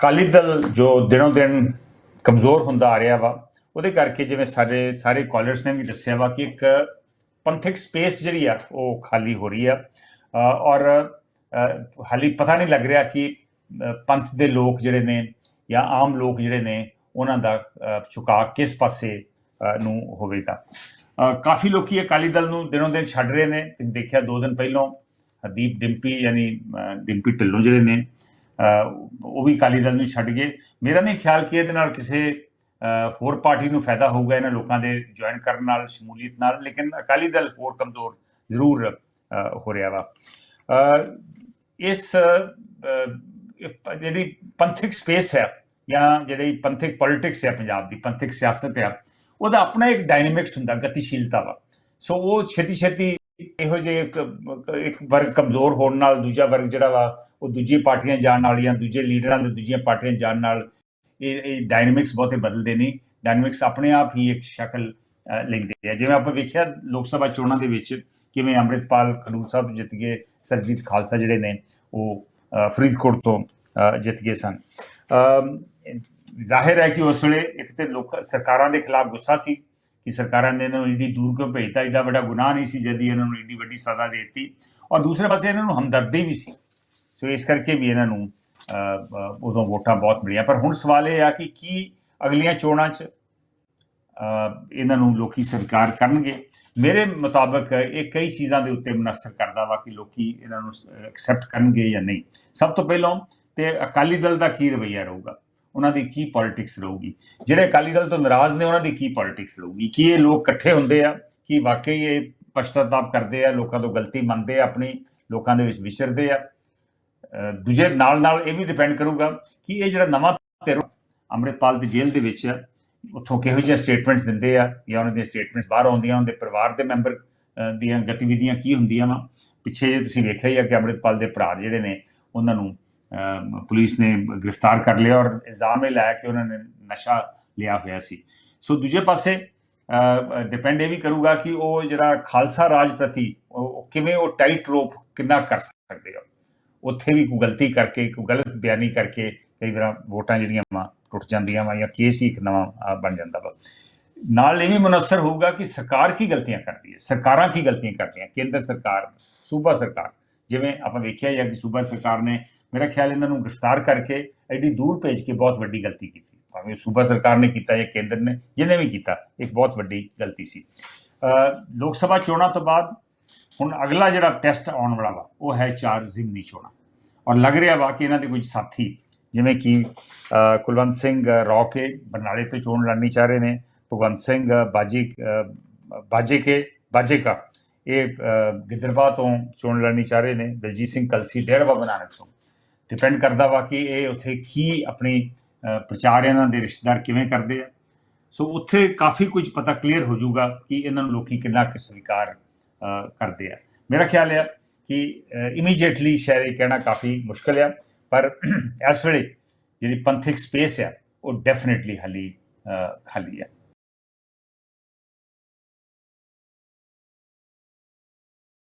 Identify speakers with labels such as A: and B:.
A: ਅਕਾਲੀ ਦਲ ਜੋ ਦਿਨੋਂ ਦਿਨ ਕਮਜ਼ੋਰ ਹੁੰਦਾ ਆ ਰਿਹਾ ਵਾ ਉਹਦੇ ਕਰਕੇ ਜਿਵੇਂ ਸਾਡੇ ਸਾਰੇ ਕਾਲਰਸ ਨੇ ਵੀ ਦੱਸਿਆ ਵਾ ਕਿ ਇੱਕ ਪੰਥਕ ਸਪੇਸ ਜਿਹੜੀ ਆ ਉਹ ਖਾਲੀ ਹੋ ਰਹੀ ਆ। ਔਰ ਹਾਲੀ ਪਤਾ ਨਹੀਂ ਲੱਗ ਰਿਹਾ ਕਿ ਪੰਥ ਦੇ ਲੋਕ ਜਿਹੜੇ ਨੇ ਜਾਂ ਆਮ ਲੋਕ ਜਿਹੜੇ ਨੇ ਉਹਨਾਂ ਦਾ ਅ, ਝੁਕਾਅ ਕਿਸ ਪਾਸੇ ਨੂੰ ਹੋਵੇਗਾ। ਕਾਫੀ ਲੋਕੀ ਅਕਾਲੀ ਦਲ ਨੂੰ ਦਿਨੋਂ ਦਿਨ ਛੱਡ ਰਹੇ ਨੇ। ਦੇਖਿਆ ਦੋ ਦਿਨ ਪਹਿਲਾਂ ਹਰਦੀਪ ਡਿੰਪੀ ਯਾਨੀ ਡਿੰਪੀ ਢਿੱਲੋਂ ਜਿਹੜੇ ਨੇ ਉਹ ਵੀ ਅਕਾਲੀ ਦਲ ਨੂੰ ਛੱਡ ਗਏ। ਮੇਰਾ ਨਹੀਂ ਖਿਆਲ ਕਿ ਇਹਦੇ ਨਾਲ ਕਿਸੇ ਹੋਰ ਪਾਰਟੀ ਨੂੰ ਫਾਇਦਾ ਹੋਊਗਾ ਇਹਨਾਂ ਲੋਕਾਂ ਦੇ ਜੁਆਇਨ ਕਰਨ ਨਾਲ, ਸ਼ਮੂਲੀਅਤ ਨਾਲ, ਲੇਕਿਨ ਅਕਾਲੀ ਦਲ ਹੋਰ ਕਮਜ਼ੋਰ ਜ਼ਰੂਰ ਹੋ ਰਿਹਾ ਵਾ। ਇਸ ਜਿਹੜੀ ਪੰਥਿਕ ਸਪੇਸ ਹੈ ਜਾਂ ਜਿਹੜੀ ਪੰਥਿਕ ਪੋਲਿਟਿਕਸ ਹੈ ਪੰਜਾਬ ਦੀ, ਪੰਥਿਕ ਸਿਆਸਤ ਹੈ, ਉਹਦਾ ਆਪਣਾ ਇੱਕ ਡਾਇਨਾਮਿਕਸ ਹੁੰਦਾ, ਗਤੀਸ਼ੀਲਤਾ ਵਾ। ਸੋ ਉਹ ਛੇਤੀ ਛੇਤੀ ਇਹੋ ਜਿਹੇ ਇੱਕ ਵਰਗ ਕਮਜ਼ੋਰ ਹੋਣ ਨਾਲ ਦੂਜਾ ਵਰਗ ਜਿਹੜਾ ਵਾ ਉਹ ਦੂਜੀ ਪਾਰਟੀਆਂ ਜਾਣ ਨਾਲ ਜਾਂ ਦੂਜੇ ਲੀਡਰਾਂ ਦੇ ਦੂਜੀਆਂ ਪਾਰਟੀਆਂ ਜਾਣ ਨਾਲ ਇਹ ਇਹ ਡਾਇਨਾਮਿਕਸ ਬਹੁਤੇ ਬਦਲਦੇ ਨਹੀਂ ਡਾਇਨਾਮਿਕਸ ਆਪਣੇ ਆਪ ਹੀ ਇੱਕ ਸ਼ਕਲ ਅ, ਲੈਂਦੇ ਆ। ਜਿਵੇਂ ਆਪਾਂ ਵੇਖਿਆ ਲੋਕ ਸਭਾ ਚੋਣਾਂ ਦੇ ਵਿੱਚ ਕਿਵੇਂ ਅੰਮ੍ਰਿਤਪਾਲ ਖਡੂਰ ਸਾਹਿਬ ਜਿੱਤ ਗਏ ਸਰਜੀਤ ਖਾਲਸਾ ਜਿਹੜੇ ਨੇ ਉਹ ਫਰੀਦਕੋਟ ਤੋਂ ਜਿੱਤ ਗਏ ਸਨ। ਜ਼ਾਹਿਰ ਹੈ ਕਿ ਉਸ ਵੇਲੇ ਇੱਕ ਤੇ ਲੋਕ ਸਰਕਾਰਾਂ ਦੇ ਖਿਲਾਫ ਗੁੱਸਾ ਸੀ ਕਿ ਸਰਕਾਰਾਂ ਨੇ ਇਹਨਾਂ ਨੂੰ ਇੰਨੀ ਦੂਰ ਕਿਉਂ ਭੇਜਤਾ? ਏਡਾ ਵੱਡਾ ਗੁਨਾਹ ਨਹੀਂ ਸੀ ਜਦ ਇਹਨਾਂ ਨੂੰ ਇੰਨੀ ਵੱਡੀ ਸਜ਼ਾ ਦੇ ਦਿੱਤੀ। ਔਰ ਦੂਸਰੇ ਪਾਸੇ ਇਹਨਾਂ ਨੂੰ ਹਮਦਰਦੀ ਵੀ ਸੀ ਸੋ ਇਸ ਕਰਕੇ ਵੀ ਇਹਨਾਂ ਨੂੰ ਉਦੋਂ ਵੋਟਾਂ ਬਹੁਤ ਮਿਲੀਆਂ। ਪਰ ਹੁਣ ਸਵਾਲ ਇਹ ਆ ਕਿ ਕੀ ਅਗਲੀਆਂ ਚੋਣਾਂ 'ਚ ਇਹਨਾਂ ਨੂੰ ਲੋਕੀ ਸਵੀਕਾਰ ਕਰਨਗੇ? ਮੇਰੇ ਮੁਤਾਬਕ ਇਹ ਕਈ ਚੀਜ਼ਾਂ ਦੇ ਉੱਤੇ ਮਨਸਰ ਕਰਦਾ ਵਾ ਕਿ ਲੋਕੀ ਇਹਨਾਂ ਨੂੰ ਐਕਸੈਪਟ ਕਰਨਗੇ ਜਾਂ ਨਹੀਂ। ਸਭ ਤੋਂ ਪਹਿਲਾਂ ਤੇ ਅਕਾਲੀ ਦਲ ਦਾ ਕੀ ਰਵੱਈਆ ਰਹੂਗਾ? ਉਹਨਾਂ ਦੀ ਕੀ ਪੋਲਿਟਿਕਸ ਰਹੂਗੀ? ਜਿਹੜੇ ਅਕਾਲੀ ਦਲ ਤੋਂ ਨਾਰਾਜ਼ ਨੇ, ਉਹਨਾਂ ਦੀ ਕੀ ਪੋਲਿਟਿਕਸ ਰਹੂਗੀ? ਕੀ ਇਹ ਲੋਕ ਇਕੱਠੇ ਹੁੰਦੇ ਆ? ਕਿ ਵਾਕਈ ਇਹ ਪਛਤਾਤਾਪ ਕਰਦੇ ਆ? ਲੋਕਾਂ ਤੋਂ ਗਲਤੀ ਮੰਨਦੇ ਆ? ਆਪਣੀ ਲੋਕਾਂ ਦੇ ਵਿੱਚ ਵਿਚਰਦੇ ਆ? ਦੂਜੇ ਨਾਲ ਨਾਲ ਇਹ ਵੀ ਡਿਪੈਂਡ ਕਰੂਗਾ ਕਿ ਇਹ ਜਿਹੜਾ ਨਵਾਂ ਧਿਰ ਅੰਮ੍ਰਿਤਪਾਲ ਦੀ ਜੇਲ੍ਹ ਦੇ ਵਿੱਚ ਆ, ਉੱਥੋਂ ਕਿਹੋ ਜਿਹੀਆਂ ਸਟੇਟਮੈਂਟਸ ਦਿੰਦੇ ਆ ਜਾਂ ਉਹਨਾਂ ਦੀਆਂ ਸਟੇਟਮੈਂਟਸ ਬਾਹਰ ਆਉਂਦੀਆਂ ਉਹਨਾਂ ਦੇ ਪਰਿਵਾਰ ਦੇ ਮੈਂਬਰ ਦੀਆਂ ਗਤੀਵਿਧੀਆਂ ਕੀ ਹੁੰਦੀਆਂ ਵਾ। ਪਿੱਛੇ ਜੇ ਤੁਸੀਂ ਵੇਖਿਆ ਹੀ ਆ ਕਿ ਅੰਮ੍ਰਿਤਪਾਲ ਦੇ ਭਰਾ ਜਿਹੜੇ ਨੇ ਉਹਨਾਂ ਨੂੰ ਪੁਲਿਸ ਨੇ ਗ੍ਰਿਫਤਾਰ ਕਰ ਲਿਆ ਔਰ ਇਲਜ਼ਾਮ ਇਹ ਲਾਇਆ ਕਿ ਉਹਨਾਂ ਨੇ ਨਸ਼ਾ ਲਿਆ ਹੋਇਆ ਸੀ। ਸੋ ਦੂਜੇ ਪਾਸੇ ਡਿਪੈਂਡ ਇਹ ਵੀ ਕਰੂਗਾ ਕਿ ਉਹ ਜਿਹੜਾ ਖਾਲਸਾ ਰਾਜ ਪ੍ਰਤੀ ਉਹ ਕਿਵੇਂ ਉਹ ਟਾਈਟ ਰੋਪ ਕਿੰਨਾ ਕਰ ਸਕਦੇ ਆ। ਉੱਥੇ ਵੀ ਕੋਈ ਗਲਤੀ ਕਰਕੇ, ਕੋਈ ਗਲਤ ਬਿਆਨੀ ਕਰਕੇ ਕਈ ਵਾਰ ਵੋਟਾਂ ਜਿਹੜੀਆਂ ਵਾ ਟੁੱਟ ਜਾਂਦੀਆਂ ਵਾ ਜਾਂ ਕੇਸ ਹੀ ਇੱਕ ਨਵਾਂ ਬਣ ਜਾਂਦਾ ਵਾ। ਨਾਲ ਇਹ ਵੀ ਮਨਸਰ ਹੋਊਗਾ ਕਿ ਸਰਕਾਰ ਕੀ ਗਲਤੀਆਂ ਕਰਦੀ ਹੈ? ਸਰਕਾਰਾਂ ਕੀ ਗਲਤੀਆਂ ਕਰਦੀਆਂ? ਕੇਂਦਰ ਸਰਕਾਰ, ਸੂਬਾ ਸਰਕਾਰ। ਜਿਵੇਂ ਆਪਾਂ ਵੇਖਿਆ ਜਾਂ ਕਿ ਸੂਬਾ ਸਰਕਾਰ ਨੇ ਮੇਰਾ ਖਿਆਲ ਇਹਨਾਂ ਨੂੰ ਗ੍ਰਿਫਤਾਰ ਕਰਕੇ ਐਡੀ ਦੂਰ ਭੇਜ ਕੇ ਬਹੁਤ ਵੱਡੀ ਗਲਤੀ ਕੀਤੀ। ਭਾਵੇਂ ਸੂਬਾ ਸਰਕਾਰ ਨੇ ਕੀਤਾ ਜਾਂ ਕੇਂਦਰ ਨੇ, ਜਿਹਨੇ ਵੀ ਕੀਤਾ, ਇੱਕ ਬਹੁਤ ਵੱਡੀ ਗਲਤੀ ਸੀ। ਲੋਕ ਸਭਾ ਚੋਣਾਂ ਤੋਂ ਬਾਅਦ ਹੁਣ ਅਗਲਾ ਜਿਹੜਾ ਟੈਸਟ ਆਉਣ ਵਾਲਾ ਵਾ ਉਹ ਹੈ ਚਾਰ ਜ਼ਿਮਨੀ ਚੋਣਾਂ। ਔਰ ਲੱਗ ਰਿਹਾ ਵਾ ਕਿ ਇਹਨਾਂ ਦੇ ਕੁਝ ਸਾਥੀ ਜਿਵੇਂ ਕਿ ਕੁਲਵੰਤ ਸਿੰਘ ਰੌਕੇ ਬਰਨਾਲੇ ਤੋਂ ਚੋਣ ਲੜਨੀ ਚਾਹ ਰਹੇ ਨੇ ਭਗਵੰਤ ਸਿੰਘ ਬਾਜੀ ਬਾਜੇ ਕੇ ਬਾਜੇ ਕਾ ਇਹ ਅ, ਤੋਂ ਚੋਣ ਲੜਨੀ ਚਾਹ ਰਹੇ ਨੇ ਦਲਜੀਤ ਸਿੰਘ ਕਲਸੀ ਡੇਰਾ ਬਾਬਾ ਤੋਂ। ਡਿਪੈਂਡ ਕਰਦਾ ਵਾ ਕਿ ਇਹ ਉੱਥੇ ਕੀ ਆਪਣੀ ਪ੍ਰਚਾਰ ਇਹਨਾਂ ਦੇ ਰਿਸ਼ਤੇਦਾਰ ਕਿਵੇਂ ਕਰਦੇ ਆ। ਸੋ ਉੱਥੇ ਕਾਫੀ ਕੁਝ ਪਤਾ ਕਲੀਅਰ ਹੋ ਜਾਊਗਾ ਕਿ ਇਹਨਾਂ ਨੂੰ ਲੋਕੀ ਕਿੰਨਾ ਕੁ ਸਵੀਕਾਰ ਕਰਦੇ ਆ। ਮੇਰਾ ਖਿਆਲ ਹੈ ਕਿ ਇਮੀਡੀਏਟਲੀ ਸ਼ਾਇਦ ਇਹ ਕਹਿਣਾ ਕਾਫੀ ਮੁਸ਼ਕਲ ਆ, ਪਰ ਇਸ ਵੇਲੇ ਜਿਹੜੀ ਪੰਥਿਕ ਸਪੇਸ ਆ, ਉਹ ਡੈਫੀਨਿਟਲੀ ਹਾਲੀ ਖਾਲੀ ਆ।